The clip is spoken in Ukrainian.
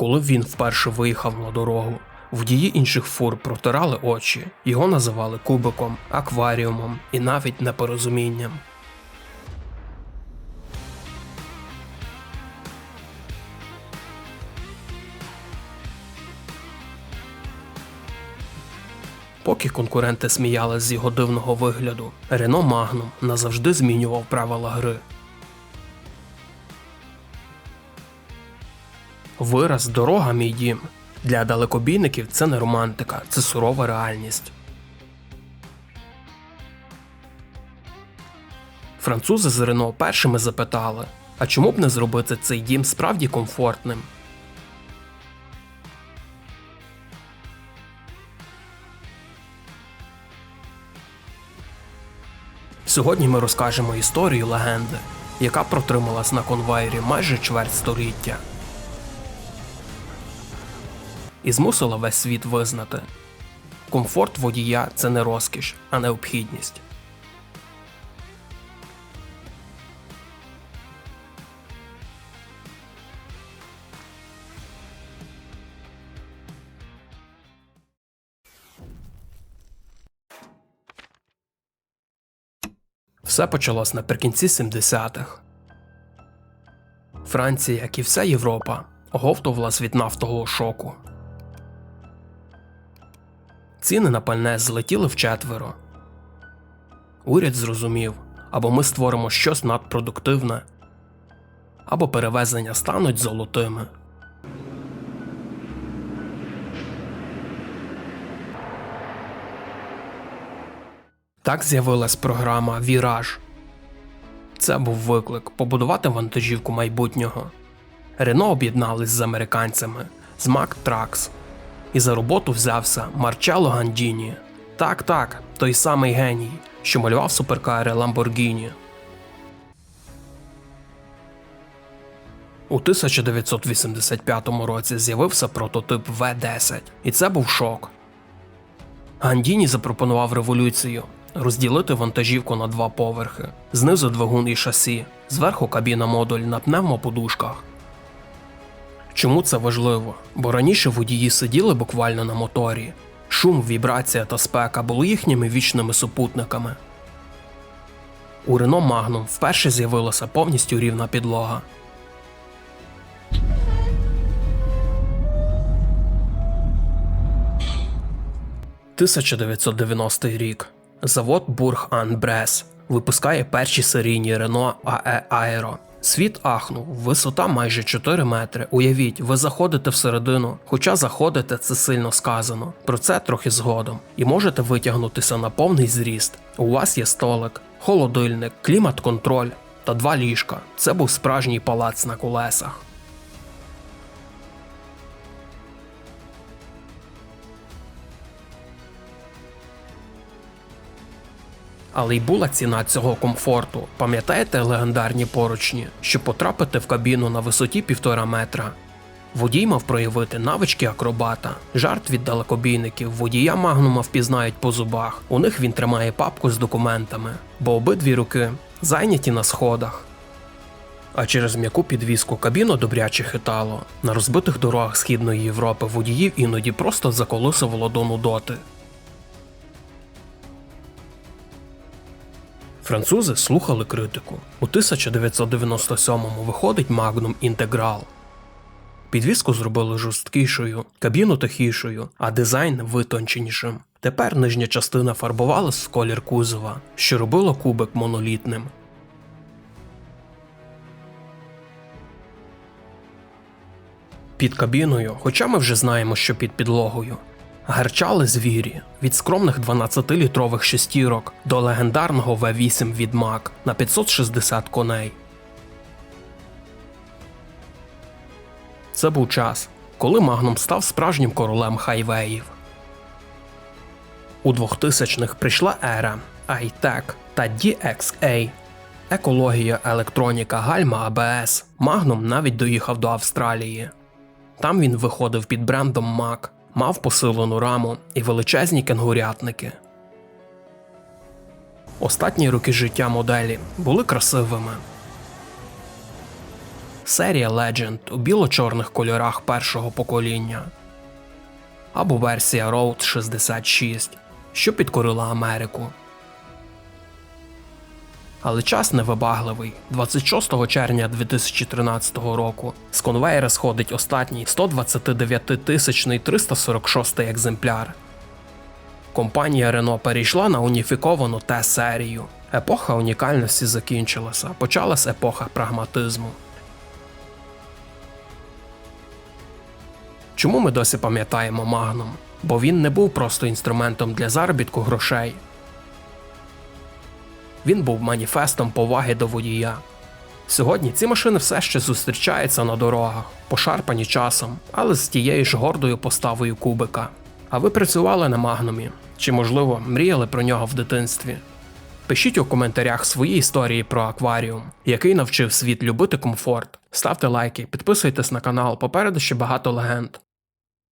Коли він вперше виїхав на дорогу, водії інших фур протирали очі, його називали кубиком, акваріумом і навіть непорозумінням. Поки конкуренти сміялись з його дивного вигляду, Рено Магнум назавжди змінював правила гри. Вираз дорога мій дім. Для далекобійників це не романтика, це сурова реальність. Французи з Рено першими запитали: а чому б не зробити цей дім справді комфортним? Сьогодні ми розкажемо історію легенди, яка протрималась на конвейері майже чверть століття. І змусила весь світ визнати. Комфорт водія це не розкіш, а необхідність. Все почалось наприкінці 70-х. Франція, як і вся Європа, оговтувалась від нафтового шоку. Ціни на пальне злетіли вчетверо. Уряд зрозумів, або ми створимо щось надпродуктивне, або перевезення стануть золотими. Так з'явилась програма Віраж. Це був виклик побудувати вантажівку майбутнього. Рено об'єднались з американцями з Mack Trucks. І за роботу взявся Марчело Гандіні. Так, так, той самий геній, що малював суперкари Lamborghini. У 1985 році з'явився прототип В-10, і це був шок. Гандіні запропонував революцію розділити вантажівку на два поверхи, знизу двигун і шасі, зверху кабіна модуль на пневмоподушках. Чому це важливо? Бо раніше водії сиділи буквально на моторі. Шум, вібрація та спека були їхніми вічними супутниками. У Рено Magnum вперше з'явилася повністю рівна підлога. «1990 рік. Завод Бург Ан Брес випускає перші серійні Рено АЕ Аеро. Світ ахнув, висота майже 4 метри. Уявіть, ви заходите всередину, хоча заходите це сильно сказано. Про це трохи згодом. І можете витягнутися на повний зріст. У вас є столик, холодильник, клімат-контроль та два ліжка. Це був справжній палац на колесах. Але й була ціна цього комфорту. Пам'ятаєте легендарні поручні, щоб потрапити в кабіну на висоті півтора метра? Водій мав проявити навички акробата. Жарт від далекобійників водія Магнума впізнають по зубах. У них він тримає папку з документами, бо обидві руки зайняті на сходах. А через м'яку підвіску кабіну добряче хитало. На розбитих дорогах Східної Європи водіїв іноді просто заколисувало до нудоти. Французи слухали критику. У 1997-му виходить Magnum Integral. Підвіску зробили жорсткішою, кабіну тихішою, а дизайн витонченішим. Тепер нижня частина фарбувалась в колір кузова, що робило кубик монолітним. Під кабіною, хоча ми вже знаємо, що під підлогою, Гарчали звірі від скромних 12-літрових шестірок до легендарного В8 від Мак на 560 коней. Це був час, коли Магнум став справжнім королем хайвеїв. У 2000-х прийшла ера iTech та DXA. Екологія, електроніка, гальма АБС. Магнум навіть доїхав до Австралії. Там він виходив під брендом Mac мав посилену раму і величезні кенгурятники. Останні роки життя моделі були красивими. серія Legend у біло-чорних кольорах першого покоління, або версія Road 66, що підкорила Америку. Але час невибагливий. 26 червня 2013 року з конвейера сходить останній 129 тисячний 346 екземпляр. Компанія Renault перейшла на уніфіковану Т-серію. Епоха унікальності закінчилася, почалась епоха прагматизму. Чому ми досі пам'ятаємо Магнум? Бо він не був просто інструментом для заробітку грошей. Він був маніфестом поваги до водія. Сьогодні ці машини все ще зустрічаються на дорогах, пошарпані часом, але з тією ж гордою поставою кубика. А ви працювали на магнумі? Чи, можливо, мріяли про нього в дитинстві? Пишіть у коментарях свої історії про акваріум, який навчив світ любити комфорт. Ставте лайки, підписуйтесь на канал, попереду ще багато легенд.